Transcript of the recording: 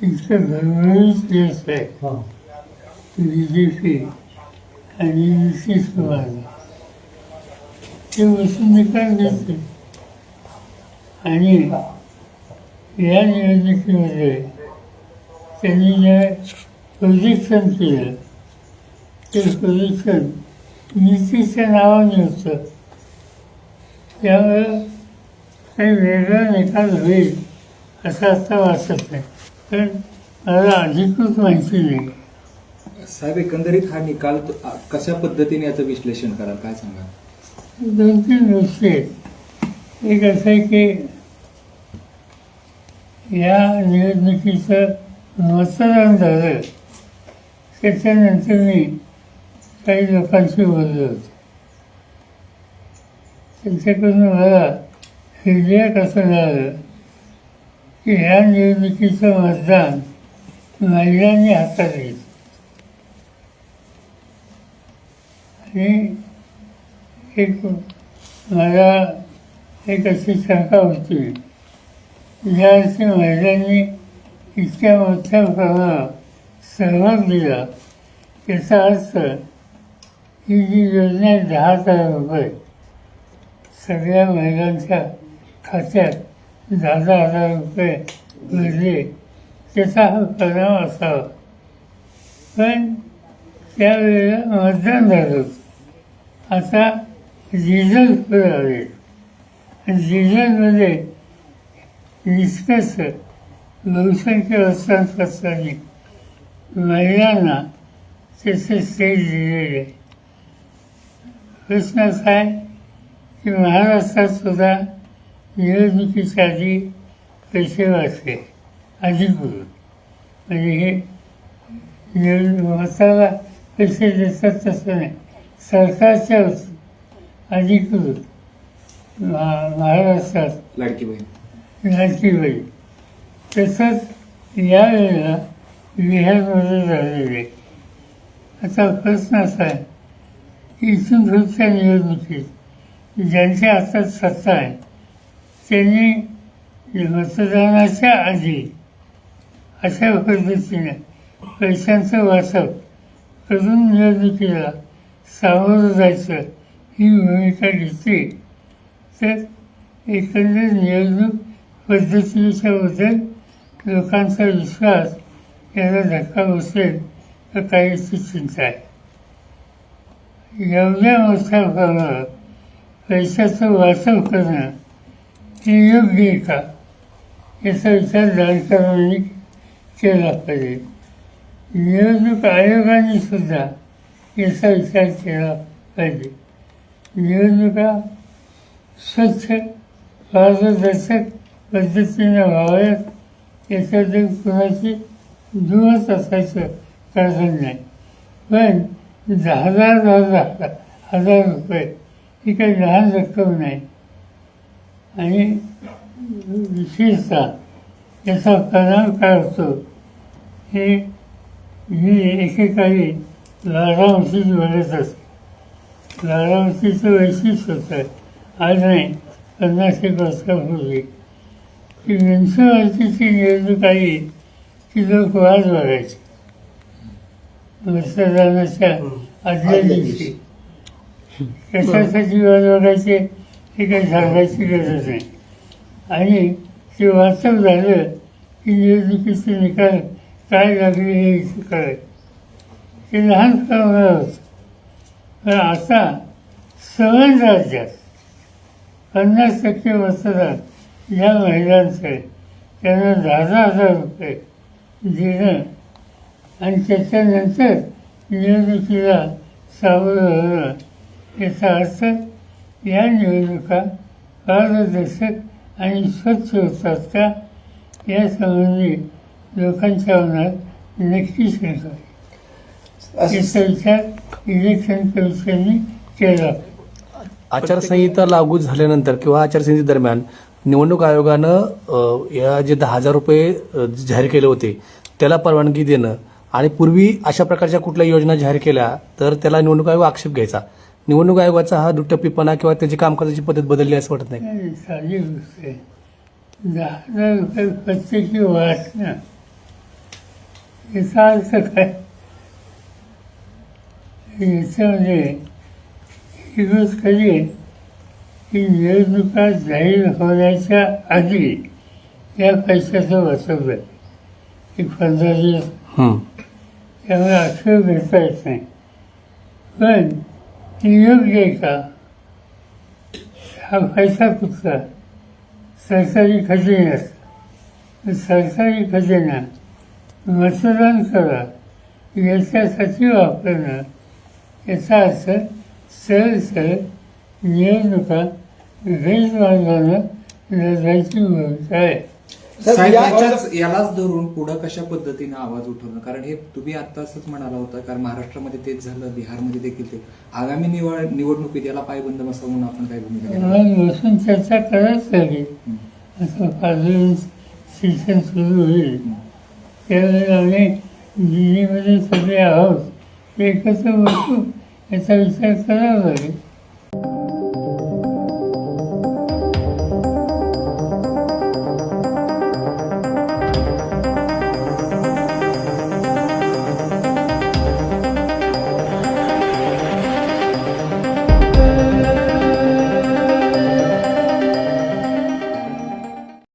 इतकं घरभरूच यश आहे जे आणि नितीश कुमार ते वसून निकाल देते आणि या निवडणुकीमध्ये त्यांनी जे प्रोजेक्शन केलं ते प्रोजेक्शन नितीशच्या नावाने होतं त्यामुळं काही वेगळा निकाल होईल असं आता वाटत नाही पण मला अधिकृत माहिती नाही साहेब एकंदरीत हा निकाल तो आ- कशा पद्धतीने याचं विश्लेषण कराल? काय सांगा दोन तीन गोष्टी आहेत एक असं आहे की या निवडणुकीचं मतदान झालं त्याच्यानंतर मी काही लोकांशी बोललो होतो. त्यांच्याकडून मला फीडबॅक असं झालं की ह्या निवडणुकीचं मतदान महिलांनी हातात घेतलं आणि एक मला एक अशी शंका होती. यावर्षी महिलांनी इतक्या मोठ्या प्रमाणात सहभाग दिला. त्याचा अर्थ ही जी योजना दहा हजार रुपये सगळ्या महिलांच्या खात्यात दहा दहा हजार रुपये भरले त्याचा हा परिणाम असावा पण त्यावेळेला मतदान झालं आता डिझेल पुढे आले आणि निष्कर्ष बहुसंख्य वर्षांपासून महिलांना त्याचे स्टेज दिलेले. आहे प्रश्न असा आहे की महाराष्ट्रात सुद्धा निवडणुकीच्या आधी पैसे वाचले. अधिकृत म्हणजे हे निवडणूक मताला पैसे देतात तसं नाही. सरकारच्या अधिकृत महा- महाराष्ट्रात लाडकी बहीण. तसंच यावेळेला बिहारमध्ये झालेले आता प्रश्न असा आहे की इथून निवडणुकीत ज्यांच्या हातात सत्ता आहे त्यांनी मतदानाच्या आधी अशा पद्धतीने पैशांचं वाटप करून निवडणुकीला सामोरं जायचं ही भूमिका घेतली. तर एकंदर निवडणूक पद्धतीच्याबद्दल लोकांचा विश्वास याला धक्का बसेल तर काहीची चिंता आहे. एवढ्या मोठ्या प्रमाणात पैशाचं वाटप करणं ती योग्य आहे का याचा विचार जाणकारांनी केला पाहिजे. निवडणूक आयोगाने सुद्धा याचा विचार केला पाहिजे. निवडणुका स्वच्छ पारदर्शक पद्धतीने व्हाव्यात याच्यातून कुणाची दुमत असायचं कारण नाही. पण दहा हजार दहा हजार हजार रुपये ही काही लहान रक्कम नाही. आणि विशेषतः याचा परिणाम काय होतो? हे ही एकेकाळी लाडांशीच बोलत असते. लाडांशीचं वैशिष्ट्य होतं आज नाही पन्नास एक वर्षापूर्वी. की म्युन्सिपाल्टीची निवडणूक आली की लोक वाद बघायचे मतदानाच्या आदल्या दिवशी. कशासाठी वाद बघायचे हे काही सांगायची गरज नाही. आणि ते वास्तव झालं की निवडणुकीचे निकाल काय लागले हे इथे ते लहान प्रमाणात होतं. पण आता सवन राज्यात पन्नास टक्के मतदान या महिलांकडे त्यांना दहा दहा हजार रुपये देणं आणि त्याच्यानंतर निवडणुकीला सामोरं होणं याचा अर्थ या निवडणुका पारदर्शक आणि स्वच्छ होतात का यासंबंधी लोकांच्या मनात नक्की शंका याचा विचार इलेक्शन कमिशनने केला. आचारसंहिता लागू झाल्यानंतर किंवा आचारसंहितेदरम्यान निवडणूक आयोगानं या जे दहा हजार रुपये जाहीर केले होते त्याला परवानगी देणं आणि पूर्वी अशा प्रकारच्या कुठल्या योजना जाहीर केल्या तर त्याला निवडणूक आयोग आक्षेप घ्यायचा. निवडणूक आयोगाचा हा दुटप्पीपणा किंवा त्याची कामकाजाची पद्धत बदलली असं वाटत नाही. नाही, साधी गोष्ट आहे दहा हजार रुपये प्रत्येकी वाचणं. याचा अर्थ काय? याच्यामध्ये ही गोष्ट कधी आहे की निवडणुका जाहीर होण्याच्या आधी या पैशाचं वाचवलं. आहे एक पंधरा दिवस. त्यामुळे आक्षेप घेता येत नाही. पण ती योग्य आहे का हा पैसा कुठला सरकारी खजिन्यात सरकारी खजिना मतदान करा याच्यासाठी वापरणं याचा अर्थ सरळ सरळ निवडणुका गैरमार्गानं लढायची भूमिका आहे. साहेब या- याच्याच- यालाच धरून पुढं कशा पद्धतीनं आवाज उठवणं कारण हे तुम्ही आता असंच म्हणाला होता कारण महाराष्ट्रामध्ये तेच झालं बिहारमध्ये देखील ते. आगामी निवड निवडणुकीत याला पायबंद बसावं म्हणून आपण काय भूमिका घेणार? मग बसून चर्चा करायच लागेल असं पाच शिक्षण सुरू होईल. त्यावेळेला आम्ही दिल्लीमध्ये सगळे आहोत. एकत्र बसू याचा विचार करावा लागेल